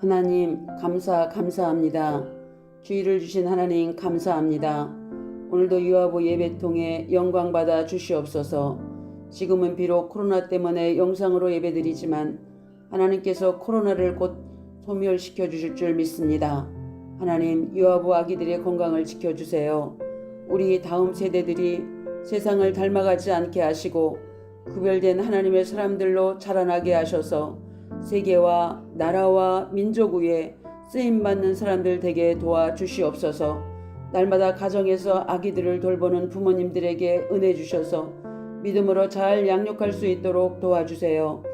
하나님 감사 감사합니다. 주의를 주신 하나님 감사합니다. 오늘도 유아부 예배 통해 영광 받아 주시옵소서. 지금은 비록 코로나 때문에 영상으로 예배드리지만 하나님께서 코로나를 곧 소멸시켜 주실 줄 믿습니다. 하나님 유아부 아기들의 건강을 지켜 주세요. 우리 다음 세대들이 세상을 닮아가지 않게 하시고 구별된 하나님의 사람들로 자라나게 하셔서 세계와 나라와 민족 위에 쓰임 받는 사람들 되게 도와 주시옵소서. 날마다 가정에서 아기들을 돌보는 부모님들에게 은혜 주셔서 믿음으로 잘 양육할 수 있도록 도와주세요.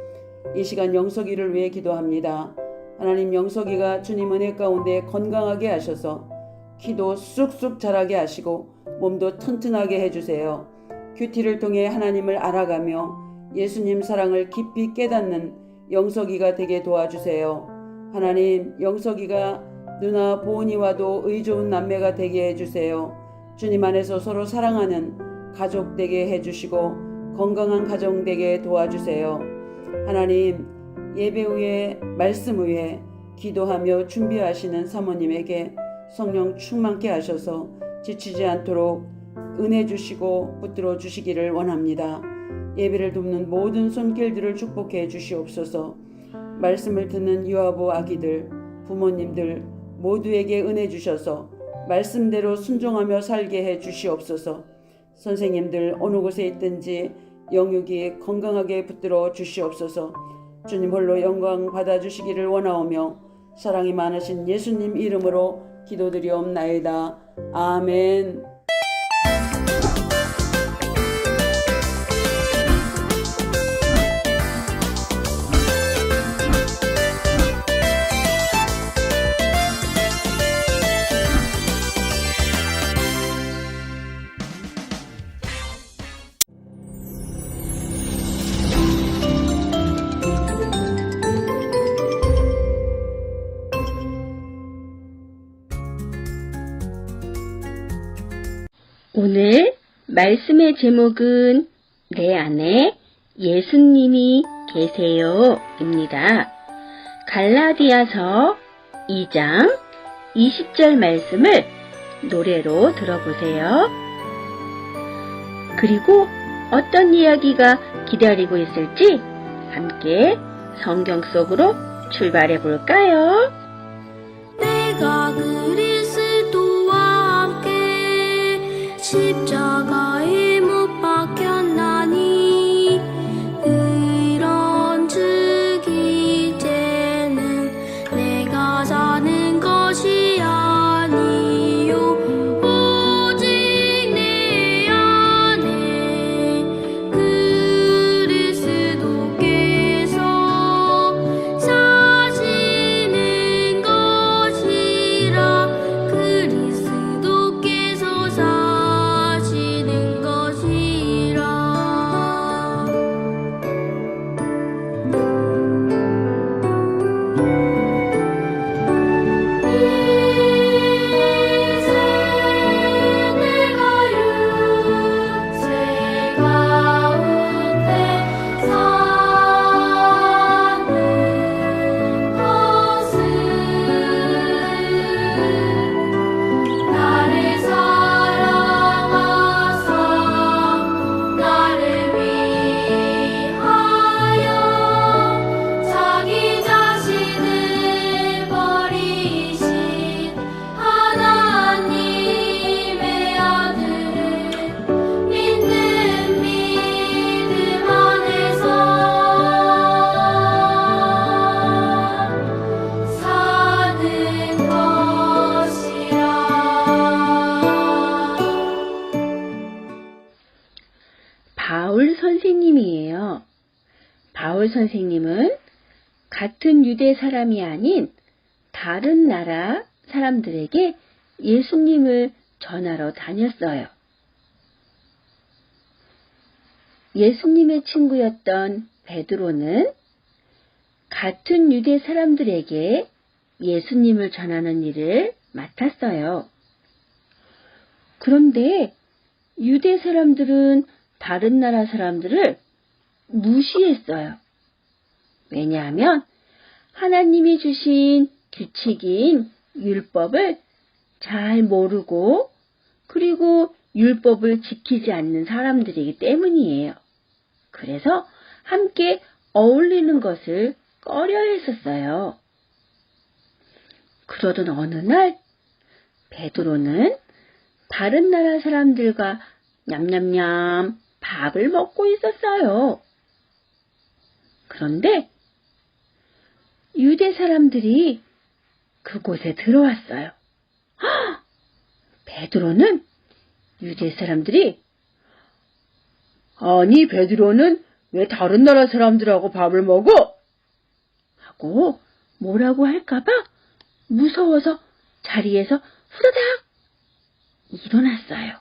이 시간 영석이를 위해 기도합니다. 하나님 영석이가 주님 은혜 가운데 건강하게 하셔서 키도 쑥쑥 자라게 하시고 몸도 튼튼하게 해주세요. 큐티를 통해 하나님을 알아가며 예수님 사랑을 깊이 깨닫는 영석이가 되게 도와주세요. 하나님, 영석이가 누나 보은이와도 의 좋은 남매가 되게 해주세요. 주님 안에서 서로 사랑하는 가족 되게 해주시고 건강한 가정 되게 도와주세요. 하나님, 예배 후에 말씀 후에 기도하며 준비하시는 사모님에게 성령 충만케 하셔서 지치지 않도록 은혜 주시고 붙들어 주시기를 원합니다. 예배를 돕는 모든 손길들을 축복해 주시옵소서. 말씀을 듣는 유아부 아기들, 부모님들 모두에게 은혜 주셔서 말씀대로 순종하며 살게 해 주시옵소서. 선생님들 어느 곳에 있든지 영육이 건강하게 붙들어 주시옵소서. 주님 홀로 영광 받아 주시기를 원하오며 사랑이 많으신 예수님 이름으로 기도드리옵나이다. 아멘. 말씀의 제목은 내 안에 예수님이 계세요 입니다. 갈라디아서 2장 20절 말씀을 노래로 들어보세요. 그리고 어떤 이야기가 기다리고 있을지 함께 성경 속으로 출발해 볼까요? 십자가 바울 선생님은 같은 유대 사람이 아닌 다른 나라 사람들에게 예수님을 전하러 다녔어요. 예수님의 친구였던 베드로는 같은 유대 사람들에게 예수님을 전하는 일을 맡았어요. 그런데 유대 사람들은 다른 나라 사람들을 무시했어요. 왜냐하면 하나님이 주신 규칙인 율법을 잘 모르고 그리고 율법을 지키지 않는 사람들이기 때문이에요. 그래서 함께 어울리는 것을 꺼려 했었어요. 그러던 어느 날 베드로는 다른 나라 사람들과 냠냠냠 밥을 먹고 있었어요. 그런데 유대 사람들이 그곳에 들어왔어요. 헉! 베드로는 유대 사람들이 아니 베드로는 왜 다른 나라 사람들하고 밥을 먹어? 하고 뭐라고 할까봐 무서워서 자리에서 후다닥 일어났어요.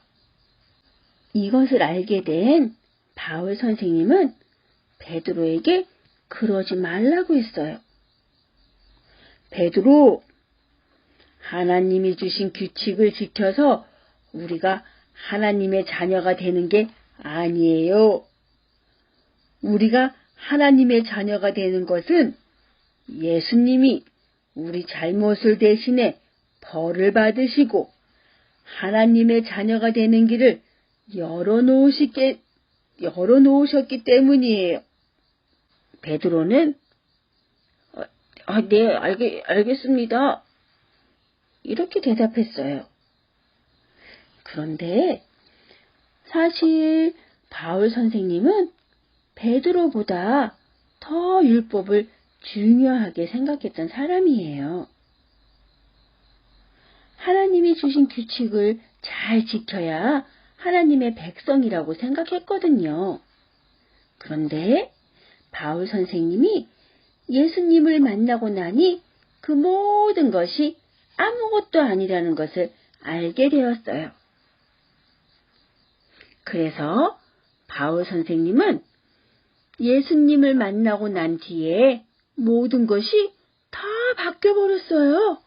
이것을 알게 된 바울 선생님은 베드로에게 그러지 말라고 했어요. 베드로, 하나님이 주신 규칙을 지켜서 우리가 하나님의 자녀가 되는 게 아니에요. 우리가 하나님의 자녀가 되는 것은 예수님이 우리 잘못을 대신해 벌을 받으시고 하나님의 자녀가 되는 길을 열어놓으시게, 열어놓으셨기 때문이에요. 베드로는 어, 아, 네, 알겠, 알겠습니다. 이렇게 대답했어요. 그런데 사실 바울 선생님은 베드로보다 더 율법을 중요하게 생각했던 사람이에요. 하나님이 주신 규칙을 잘 지켜야 하나님의 백성이라고 생각했거든요. 그런데 바울 선생님이 예수님을 만나고 나니 그 모든 것이 아무것도 아니라는 것을 알게 되었어요. 그래서 바울 선생님은 예수님을 만나고 난 뒤에 모든 것이 다 바뀌어버렸어요.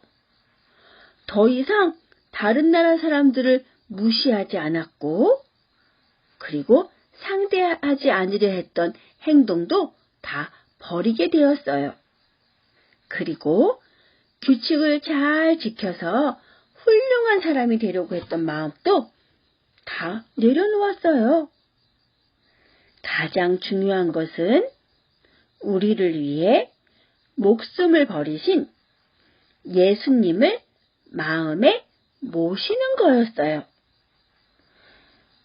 더 이상 다른 나라 사람들을 무시하지 않았고, 그리고 상대하지 않으려 했던 행동도 다 버리게 되었어요. 그리고 규칙을 잘 지켜서 훌륭한 사람이 되려고 했던 마음도 다 내려놓았어요. 가장 중요한 것은 우리를 위해 목숨을 버리신 예수님을 마음에 모시는 거였어요.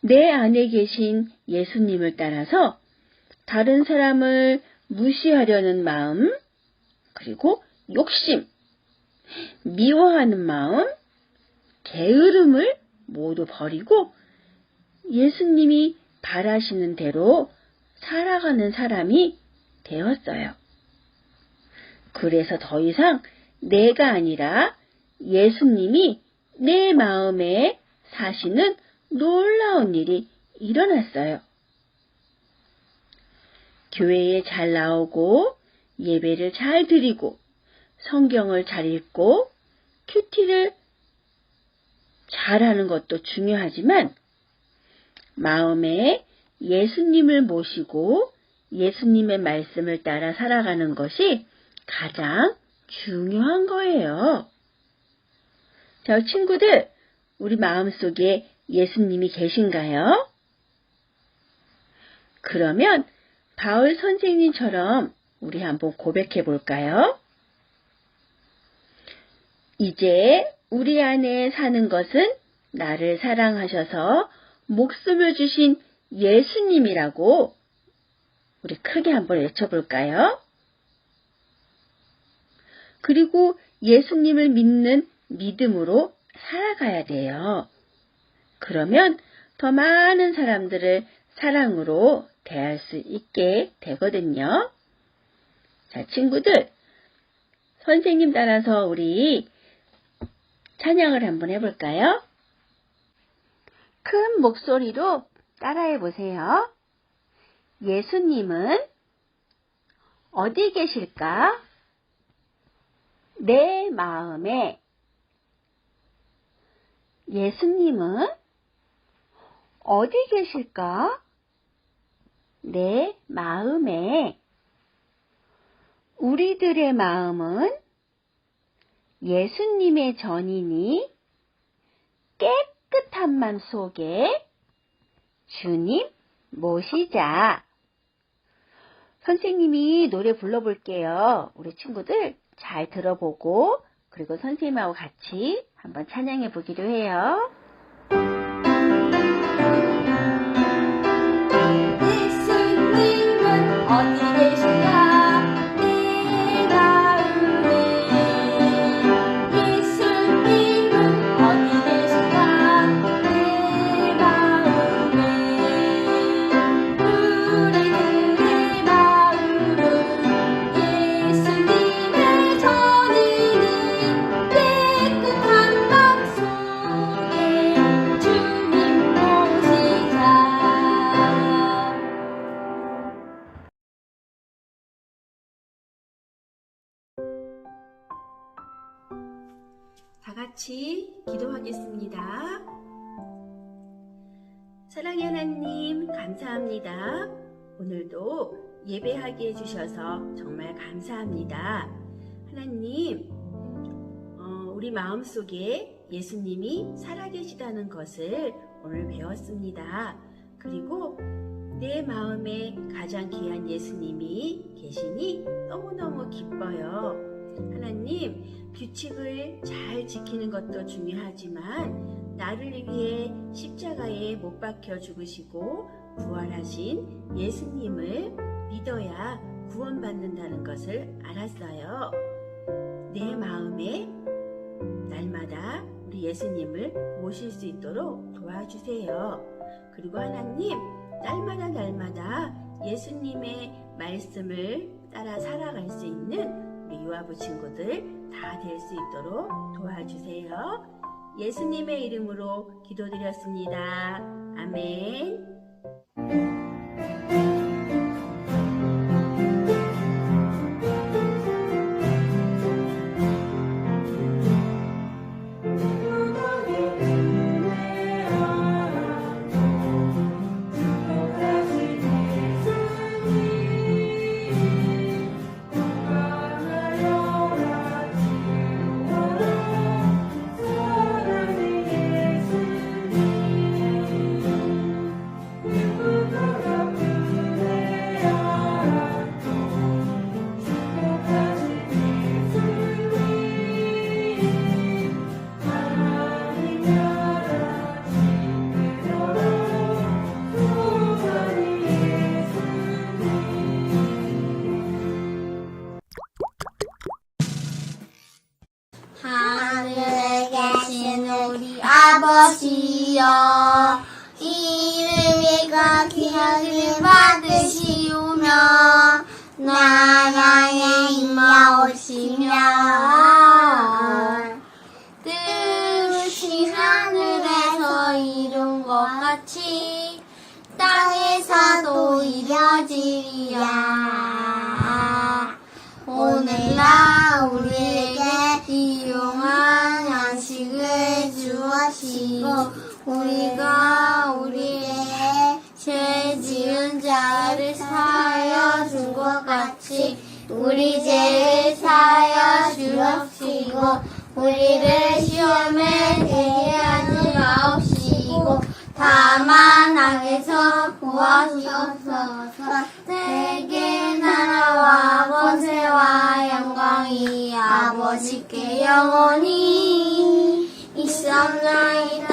내 안에 계신 예수님을 따라서 다른 사람을 무시하려는 마음, 그리고 욕심, 미워하는 마음, 게으름을 모두 버리고 예수님이 바라시는 대로 살아가는 사람이 되었어요. 그래서 더 이상 내가 아니라 예수님이 내 마음에 사시는 놀라운 일이 일어났어요. 교회에 잘 나오고 예배를 잘 드리고 성경을 잘 읽고 큐티를 잘하는 것도 중요하지만 마음에 예수님을 모시고 예수님의 말씀을 따라 살아가는 것이 가장 중요한 거예요. 저 친구들, 우리 마음속에 예수님이 계신가요? 그러면 바울 선생님처럼 우리 한번 고백해 볼까요? 이제 우리 안에 사는 것은 나를 사랑하셔서 목숨을 주신 예수님이라고 우리 크게 한번 외쳐볼까요? 그리고 예수님을 믿는 믿음으로 살아가야 돼요. 그러면 더 많은 사람들을 사랑으로 대할 수 있게 되거든요. 자, 친구들, 선생님 따라서 우리 찬양을 한번 해볼까요? 큰 목소리로 따라해 보세요. 예수님은 어디 계실까? 내 마음에 예수님은 어디 계실까? 내 마음에 우리들의 마음은 예수님의 전이니 깨끗한 맘 속에 주님 모시자. 선생님이 노래 불러볼게요. 우리 친구들 잘 들어보고 그리고 선생님하고 같이 한번 찬양해 보기로 해요. 같이 기도하겠습니다. 사랑의 하나님, 감사합니다. 오늘도 예배하게 해주셔서 정말 감사합니다. 하나님, 어, 우리 마음속에 예수님이 살아계시다는 것을 오늘 배웠습니다. 그리고 내 마음에 가장 귀한 예수님이 계시니 너무너무 기뻐요. 하나님, 규칙을 잘 지키는 것도 중요하지만 나를 위해 십자가에 못 박혀 죽으시고 부활하신 예수님을 믿어야 구원받는다는 것을 알았어요. 내 마음에 날마다 우리 예수님을 모실 수 있도록 도와주세요. 그리고 하나님, 날마다 날마다 예수님의 말씀을 따라 살아갈 수 있는 우리 유아부 친구들 다 될 수 있도록 도와주세요. 예수님의 이름으로 기도드렸습니다. 아멘. 아버지여 이름이 거기하길 받으시오며 나라에 임하오시며. 뜻이 하늘에서 이룬 것 같이 땅에서도 이뤄지리라. 오늘날 우리 주어시고 우리가 우리의 죄 지은 자를 사하여 준 것 같이 우리 죄를 사하여 주옵시고 우리를 시험에 들게 하지 마옵시고 다만 악에서 구하시옵소서. 세계 나라와 권세와 영광이 아버지께 영원히 있었나이다 아멘